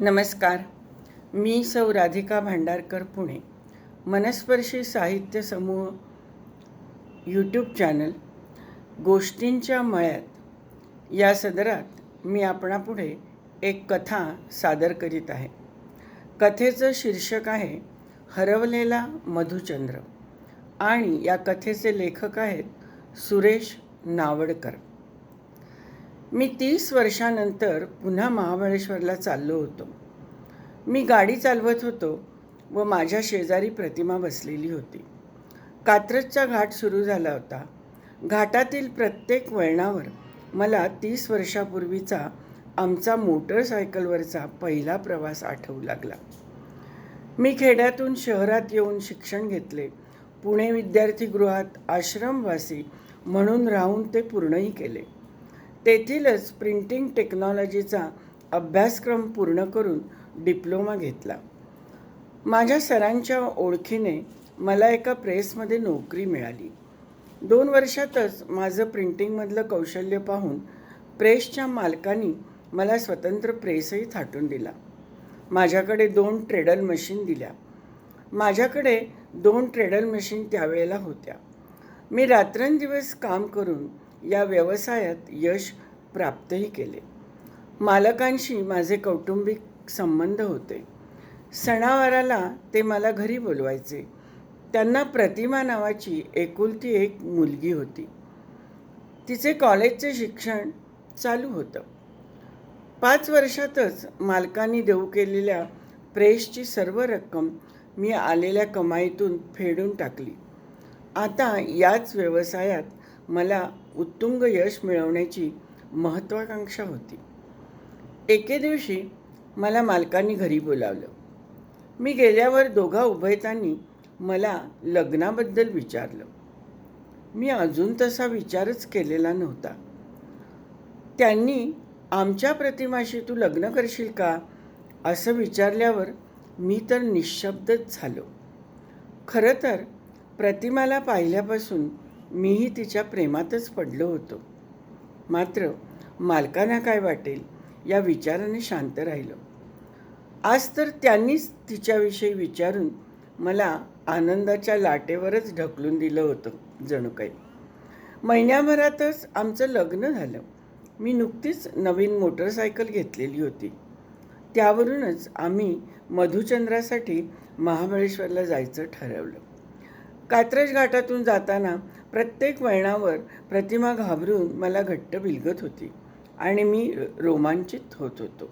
नमस्कार. मी सौ राधिका भांडारकर पुणे. मनस्पर्शी साहित्य समूह यूट्यूब चॅनल गोष्टींच्या मळ्यात. या सदरात मी आपणापुढे एक कथा सादर करीत आहे. कथेचं शीर्षक आहे हरवलेला मधुचंद्र आणि या कथेचे लेखक आहेत सुरेश नावडकर. मी तीस वर्षानंतर पुन्हा महाबळेश्वरला चाललो होतो. मी गाडी चालवत होतो व माझ्या शेजारी प्रतिमा बसलेली होती. कात्रजचा घाट सुरू झाला होता. घाटातील प्रत्येक वळणावर मला तीस वर्षापूर्वीचा आमचा मोटरसायकलवरचा पहिला प्रवास आठवू लागला. मी खेड्यातून शहरात येऊन शिक्षण घेतले. पुणे विद्यार्थीगृहात आश्रमवासी म्हणून राहून ते पूर्णही केले. तेथीलच प्रिंटिंग टेक्नॉलॉजीचा अभ्यासक्रम पूर्ण करून डिप्लोमा घेतला. माझ्या सरांच्या ओळखीने मला एका प्रेसमध्ये नोकरी मिळाली. दोन वर्षातच माझं प्रिंटिंगमधलं कौशल्य पाहून प्रेसच्या मालकांनी मला स्वतंत्र प्रेसही थाटून दिला. माझ्याकडे दोन ट्रेडल मशीन दिल्या. माझ्याकडे दोन ट्रेडल मशीन त्यावेळेला होत्या. मी रात्रंदिवस काम करून या व्यवसायात यश प्राप्तही केले. मालकांशी माझे कौटुंबिक संबंध होते. सणावाराला ते मला घरी बोलवायचे. त्यांना प्रतिमा नावाची एकुलती एक मुलगी होती. तिचे कॉलेजचे शिक्षण चालू होतं. पाच वर्षातच मालकांनी देऊ केलेल्या प्रेसची सर्व रक्कम मी आलेल्या कमाईतून फेडून टाकली. आता याच व्यवसायात मला उत्तुंग यश मिळवण्याची महत्त्वाकांक्षा होती. एके दिवशी मला मालकांनी घरी बोलावलं. मी गेल्यावर दोघा उभयतांनी मला लग्नाबद्दल विचारलं. मी अजून तसा विचारच केलेला नव्हता. त्यांनी आमच्या प्रतिमाशी तू लग्न करशील का? असं विचारल्यावर मी तर निशब्दच झालो. खरं तर प्रतिमाला पाहिल्यापासून मीही तिच्या प्रेमातच पडलो होतो. मात्र मालकांना काय वाटेल या विचाराने शांत राहिलो. आज तर त्यांनीच तिच्याविषयी विचारून मला आनंदाच्या लाटेवरच ढकलून दिलं होतं जणू काही. महिन्याभरातच आमचं लग्न झालं. मी नुकतीच नवीन मोटरसायकल घेतलेली होती. त्यावरूनच आम्ही मधुचंद्रासाठी महाबळेश्वरला जायचं ठरवलं. कात्रज घाटातून जाताना प्रत्येक वळणावर प्रतिमा घाबरून मला घट्ट बिलगत होती आणि मी रोमांचित होत होतो.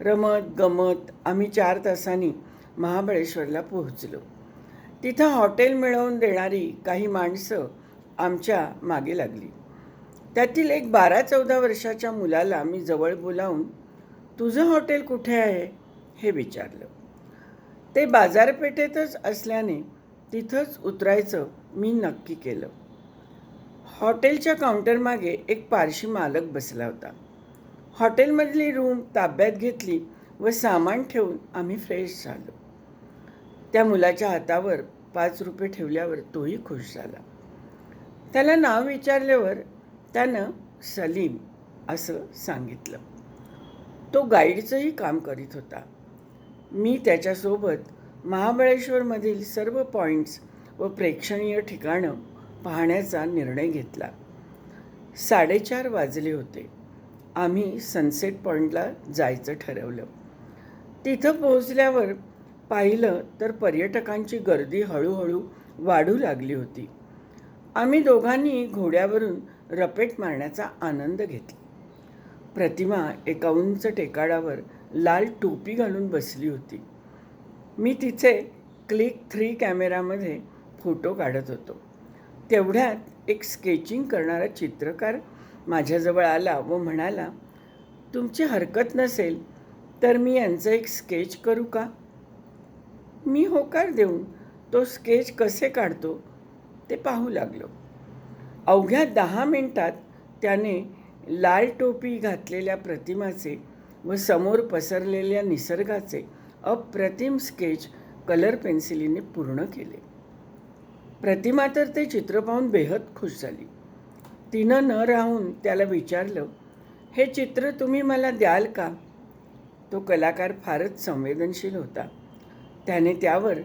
रमत गमत आम्ही चार तासांनी महाबळेश्वरला पोहोचलो. तिथं हॉटेल मिळवून देणारी काही माणसं आमच्या मागे लागली. त्यातील एक बारा चौदा वर्षाच्या मुलाला मी जवळ बोलावून तुझं हॉटेल कुठे आहे? हे विचारलं. ते बाजारपेठेतच असल्याने तिथंच उतरायचं मी नक्की केलं. हॉटेलच्या काउंटरमागे एक पारशी मालक बसला होता. हॉटेलमधली रूम ताब्यात घेतली व सामान ठेवून आम्ही फ्रेश झालो. त्या मुलाच्या हातावर पाच रुपये ठेवल्यावर तोही खुश झाला. त्याला नाव विचारल्यावर त्यानं सलीम असं सांगितलं. तो गाईडचंही काम करीत होता. मी त्याच्यासोबत महाबळेश्वरमधील सर्व पॉईंट्स व प्रेक्षणीय ठिकाणं पाहण्याचा निर्णय घेतला. साडेचार वाजले होते. आम्ही सनसेट पॉईंटला जायचं ठरवलं. तिथं पोहोचल्यावर पाहिलं तर पर्यटकांची गर्दी हळूहळू वाढू लागली होती. आम्ही दोघांनी घोड्यावरून रपेट मारण्याचा आनंद घेतला. प्रतिमा एका उंच टेकाडावर लाल टोपी घालून बसली होती. मी तिचे क्लिक थ्री कॅमेरामध्ये फोटो काढत होतो. तेवढ्यात एक स्केचिंग करणारा चित्रकार माझ्याजवळ आला व म्हणाला तुमची हरकत नसेल तर मी यांचं एक स्केच करू का? मी होकार देऊन तो स्केच कसे काढतो ते पाहू लागलो. अवघ्या दहा मिनटात त्याने लाल टोपी घातलेल्या प्रतिमाचे व समोर पसरलेल्या निसर्गाचे अप्रतिम स्केच कलर पेन्सिलीने पूर्ण केले. प्रतिमा तर ते चित्र पाहून बेहद खुश झाली. तिनं न राहून त्याला विचारलं हे चित्र तुम्ही मला द्याल का? तो कलाकार फारच संवेदनशील होता. त्याने त्यावर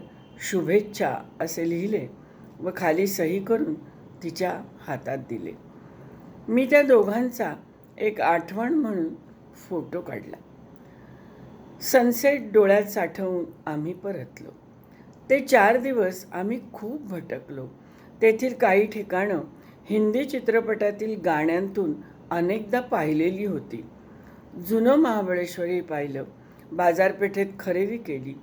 शुभेच्छा असे लिहिले व खाली सही करून तिच्या हातात दिले. मी त्या दोघांचा एक आठवण म्हणून फोटो काढला. सनसेट डोळ्यात साठवून आम्ही परतलो. ते चार दिवस आम्ही खूप भटकलो. तेथील काही ठिकाणं हिंदी चित्रपटातील गाण्यांतून अनेकदा पाहिलेली होती. जुनं महाबळेश्वरही पाहिलं. बाजारपेठेत खरेदी केली.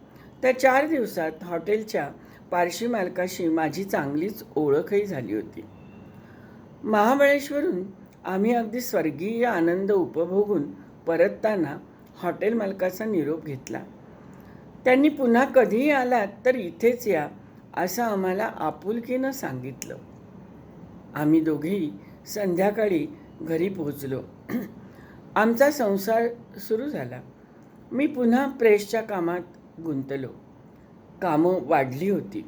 त्या चार दिवसात हॉटेलच्या पारशी मालकाशी माझी चांगलीच ओळखही झाली होती. महाबळेश्वरून आम्ही अगदी स्वर्गीय आनंद उपभोगून परतताना हॉटेल मालकाचा निरोप घेतला. त्यांनी पुन्हा कधीही आलात तर इथेच या असं आम्हाला आपुलकीनं सांगितलं. आम्ही दोघेही संध्याकाळी घरी पोहोचलो. आमचा संसार सुरू झाला. मी पुन्हा प्रेसच्या कामात गुंतलो. कामं वाढली होती.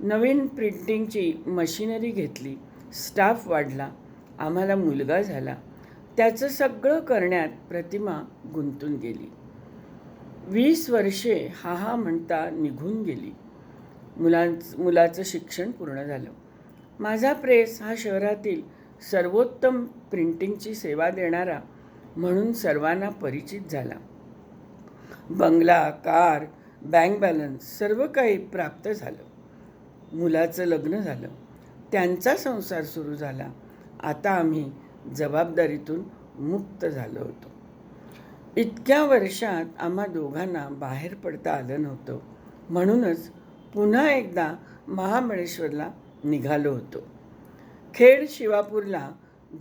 नवीन प्रिंटिंगची मशिनरी घेतली. स्टाफ वाढला. आम्हाला मुलगा झाला. त्याचं सगळं करण्यात प्रतिमा गुंतून गेली. वीस वर्षे हा हा म्हणता निघून गेली. मुलांच मुलाचं शिक्षण पूर्ण झालं. माझा प्रेस हा शहरातील सर्वोत्तम प्रिंटिंगची सेवा देणारा म्हणून सर्वांना परिचित झाला. बंगला कार बँक बॅलन्स सर्व काही प्राप्त झालं. मुलाचं लग्न झालं. त्यांचा संसार सुरू झाला. आता आम्ही जबाबदारीतून मुक्त झालो होतो. इतक्या वर्षात आम्हा दोघांना बाहेर पडता आलं नव्हतं. म्हणूनच पुन्हा एकदा महाबळेश्वरला निघालो होतो. खेड शिवापूरला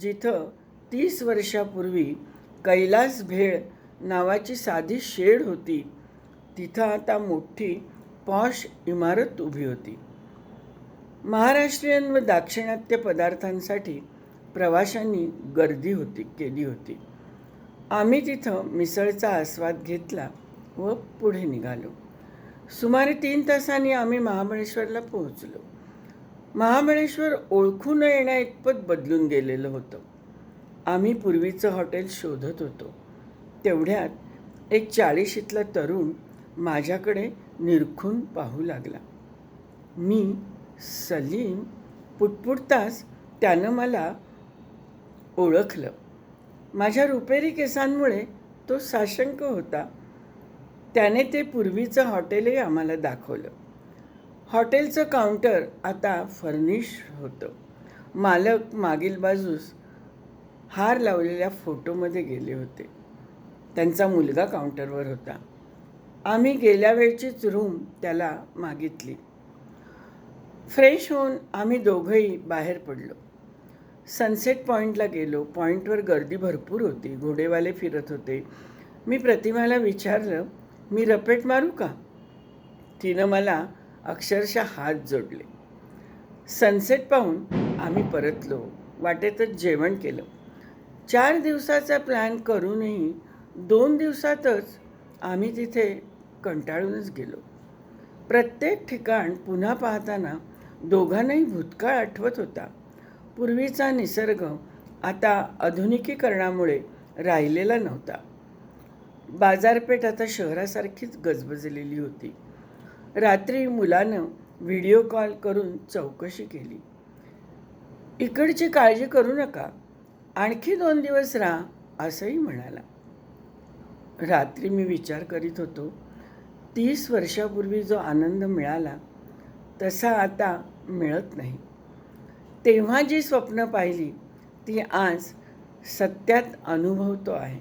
जिथं तीस वर्षापूर्वी कैलास भेळ नावाची साधी शेड होती तिथं आता मोठी पॉश इमारत उभी होती. महाराष्ट्रीयन व दाक्षिणात्य पदार्थांसाठी प्रवाशांनी गर्दी होती केली होती. आम्ही तिथं मिसळचा आस्वाद घेतला व पुढे निघालो. सुमारे तीन तासांनी आम्ही महाबळेश्वरला पोहोचलो. महाबळेश्वर ओळखू न येण्या इतपत बदलून गेलेलं होतं. आम्ही पूर्वीचं हॉटेल शोधत होतो. तेवढ्यात एक चाळीशीतला तरुण माझ्याकडे निरखून पाहू लागला. मी सलीम पुटपुटताच त्यानं मला ओळखलं. माझ्या रुपेरी केसांमुळे तो साशंक होता. त्याने ते पूर्वीचं हॉटेलही आम्हाला दाखवलं. हॉटेलचं काउंटर आता फर्निश होतं. मालक मागील बाजूस हार लावलेल्या फोटोमध्ये गेले होते. त्यांचा मुलगा काउंटरवर होता. आम्ही गेल्या वेळचीच रूम त्याला मागितली. फ्रेश होऊन आम्ही दोघंही बाहेर पडलो. सनसेट पॉईंटला गेलो. पॉईंटवर गर्दी भरपूर होती. घोडेवाले फिरत होते. मी प्रतिमाला विचारलं मी रपेट मारू का? तिनं मला अक्षरशः हात जोडले. सनसेट पाहून आम्ही परतलो. वाटेतच जेवण केलं. चार दिवसाचा प्लॅन करूनही दोन दिवसातच आम्ही तिथे कंटाळूनच गेलो. प्रत्येक ठिकाण पुन्हा पाहताना दोघांनाही भूतकाळ आठवत होता. पूर्वीचा निसर्ग आता आधुनिकीकरणामुळे राहिलेला नव्हता. बाजारपेठ आता शहरासारखीच गजबजलेली होती. रात्री मुलानं व्हिडिओ कॉल करून चौकशी केली. इकडची काळजी करू नका आणखी दोन दिवस राहा असंही म्हणाला. रात्री मी विचार करीत होतो तीस वर्षापूर्वी जो आनंद मिळाला तसा आता मिळत नाही. तेव्हा जी स्वप्न पाहिली ती आज सत्यात अनुभवतो आहे.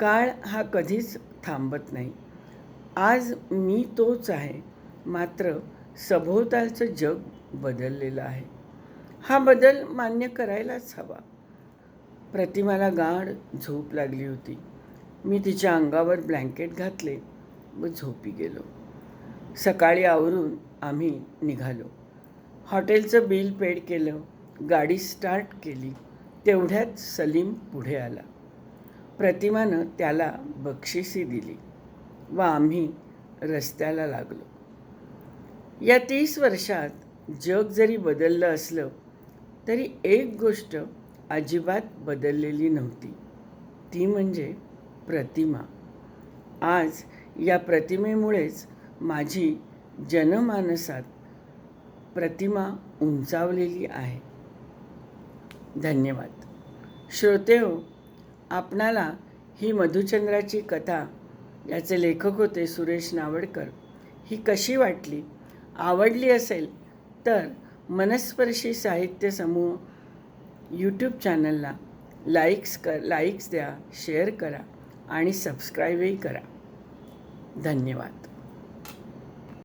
काळ हा कधीच थांबत नाही. आज मी तोच आहे मात्र सभोवतालचं जग बदललेलं आहे. हा बदल मान्य करायलाच हवा. प्रतिमाला गाढ झोप लागली होती. मी तिच्या अंगावर ब्लँकेट घातले व झोपी गेलो. सकाळी आवरून आम्ही निघालो. हॉटेलचं बिल पेड केलं गाडी स्टार्ट केली तेवढ्यात सलीम पुढे आला. प्रतिमानं त्याला बक्षिसी दिली व आम्ही रस्त्याला लागलो. या तीस वर्षात जग जरी बदललं असलं तरी एक गोष्ट अजिबात बदललेली नव्हती. ती म्हणजे प्रतिमा. आज या प्रतिमेमुळेच माझी जनमानसात प्रतिमा उंचावलेली आहे. धन्यवाद. श्रोते हो आपणाला ही मधुचंद्राची कथा याचे लेखक होते सुरेश नावडकर ही कशी वाटली? आवडली असेल तर मनस्पर्शी साहित्य समूह यूट्यूब चॅनलला लाईक्स कर लाईक्स द्या शेअर करा आणि सबस्क्राईबही करा. धन्यवाद.